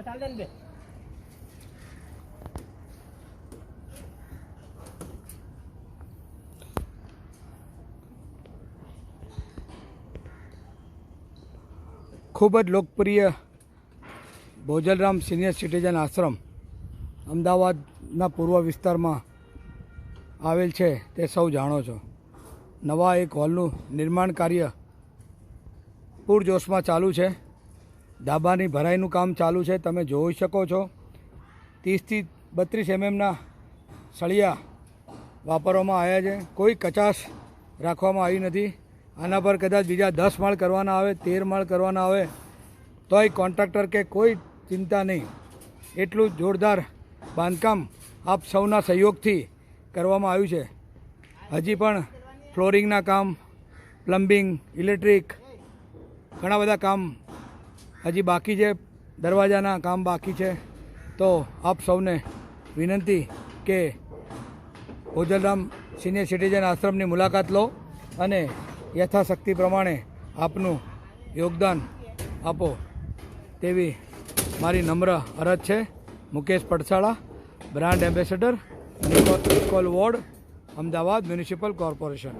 ચાલ દે ને બે. ખૂબ જ લોકપ્રિય ભોજલરામ સિનિયર સિટીઝન આશ્રમ અમદાવાદના પૂર્વ વિસ્તારમાં આવેલ છે, તે સૌ જાણો છો. નવા એક હોલનું નિર્માણ કાર્ય પૂરજોશમાં ચાલુ છે. ડાબાની ભરાઈનું કામ ચાલુ છે, તમે જોઈ શકો છો. ત્રીસથી બત્રીસ એમએમના સળિયા વાપરવામાં આવ્યા છે. કોઈ કચાશ રાખવામાં આવી નથી. આના પર કદાચ બીજા દસ માળ કરવાના આવે, તેર માળ કરવાના આવે, તોય કોન્ટ્રાક્ટર કે કોઈ ચિંતા નહીં. એટલું જોરદાર બાંધકામ આપ સૌના સહયોગથી કરવામાં આવ્યું છે. હજી પણ ફ્લોરિંગના કામ, પ્લમ્બિંગ, ઇલેક્ટ્રિક, ઘણા બધા કામ હજી બાકી જે દરવાજાના કામ બાકી છે. તો આપ સૌને વિનંતી કે ભોજલરામ સિનિયર સિટીઝન આશ્રમની મુલાકાત લો અને યથાશક્તિ પ્રમાણે આપનું યોગદાન આપો તેવી મારી નમ્ર અરજ છે. Mukesh Padsala, brand ambassador Nikol ward, Ahmedabad municipal corporation.